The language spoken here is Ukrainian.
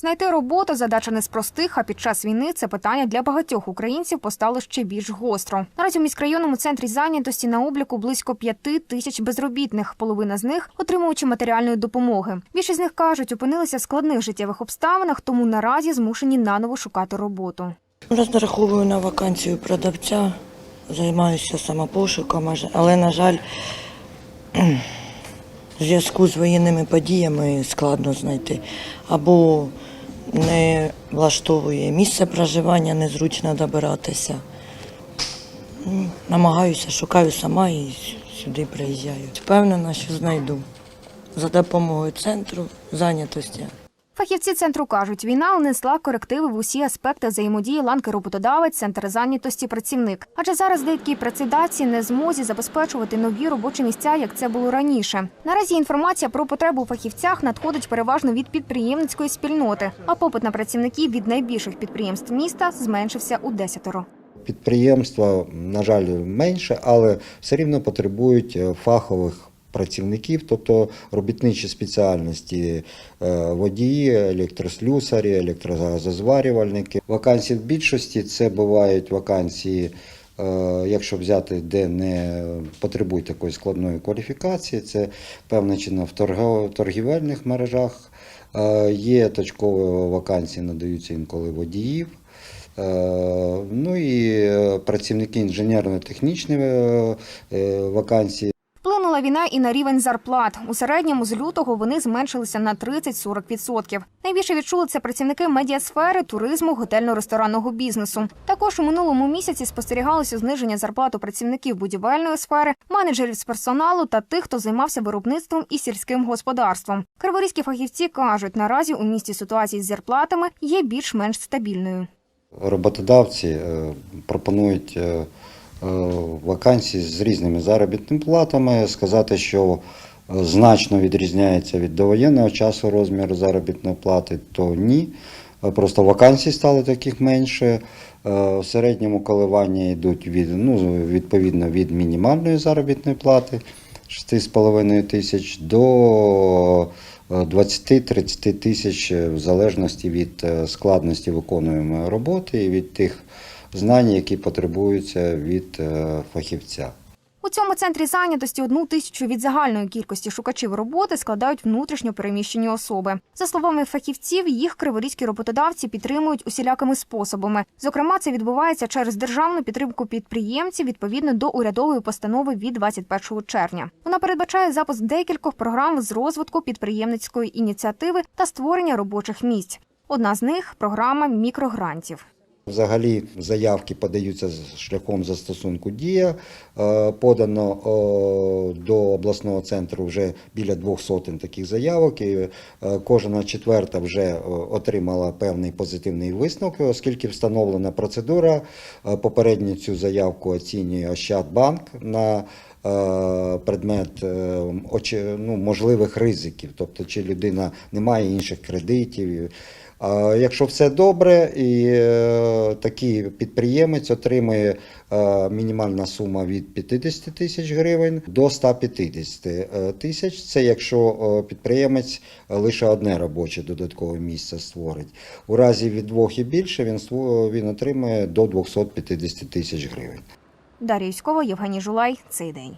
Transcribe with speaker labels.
Speaker 1: Знайти роботу задача не з простих, а під час війни це питання для багатьох українців постало ще більш гостро. Наразі в міськрайонному центрі зайнятості на обліку близько п'яти тисяч безробітних. Половина з них отримуючи матеріальної допомоги. Більшість з них кажуть, опинилися в складних життєвих обставинах, тому наразі змушені наново шукати роботу.
Speaker 2: Розраховую на вакансію продавця, займаюся самопошуком, але, на жаль, в зв'язку з воєнними подіями складно знайти. Або не влаштовує місце проживання, незручно добиратися. Намагаюся, шукаю сама і сюди приїжджаю. Впевнена, що знайду за допомогою центру зайнятості.
Speaker 1: Фахівці центру кажуть, війна внесла корективи в усі аспекти взаємодії ланки роботодавець, центр зайнятості, працівник. Адже зараз деякі працедавці не змозі забезпечувати нові робочі місця, як це було раніше. Наразі інформація про потребу у фахівцях надходить переважно від підприємницької спільноти, а попит на працівників від найбільших підприємств міста зменшився у десятеро.
Speaker 3: Підприємства, на жаль, менше, але все рівно потребують е, фахових працівників, тобто робітничі спеціальності е, водії, електрослюсарі, електрозазварювальники. Вакансії в більшості це бувають вакансії. е, Якщо взяти, де не потребують такої складної кваліфікації, це певна чинна в торгівельних мережах. Е, Є точкові вакансії, надаються інколи водіїв. Ну і працівники інженерно-технічної вакансії.
Speaker 1: Вплинула війна і на рівень зарплат. У середньому з лютого вони зменшилися на 30-40%. Найбільше відчули це працівники медіасфери, туризму, готельно-ресторанного бізнесу. Також у минулому місяці спостерігалося зниження зарплат у працівників будівельної сфери, менеджерів з персоналу та тих, хто займався виробництвом і сільським господарством. Криворізькі фахівці кажуть, наразі у місті ситуація з зарплатами є більш-менш стабільною.
Speaker 3: Роботодавці е, пропонують е, е, з різними заробітними платами. Сказати, що е, значно відрізняється від довоєнного часу розмір заробітної плати, то ні. Е, Просто вакансій стало таких менше. В середньому коливання йдуть від, ну, відповідно від мінімальної заробітної плати 6,5 тисяч до е, 20-30 тисяч в залежності від складності виконуємої роботи і від тих знань, які потребуються від е, фахівця.
Speaker 1: У цьому центрі зайнятості одну тисячу від загальної кількості шукачів роботи складають внутрішньо переміщені особи. За словами фахівців, їх криворізькі роботодавці підтримують усілякими способами. Зокрема, це відбувається через державну підтримку підприємців відповідно до урядової постанови від 21 червня. Вона передбачає запуск декількох програм з розвитку підприємницької ініціативи та створення робочих місць. Одна з них програма мікрогрантів.
Speaker 3: Взагалі заявки подаються шляхом застосунку дія. Е, Подано до обласного центру вже біля двох сотень таких заявок. І е, кожна четверта вже отримала певний позитивний висновок, оскільки встановлена процедура. Е, Попередньо цю заявку оцінює Ощадбанк на предмет е, ну, можливих ризиків, тобто чи людина не має інших кредитів. Якщо все добре, і е, такий підприємець отримує е, мінімальна сума від 50 тисяч гривень до 150 е, тисяч. Це якщо е, підприємець лише одне робоче додаткове місце створить. У разі від двох і більше він отримує до 250 тисяч гривень.
Speaker 1: Дар'я Юськова, Євгеній Жулай. Цей день.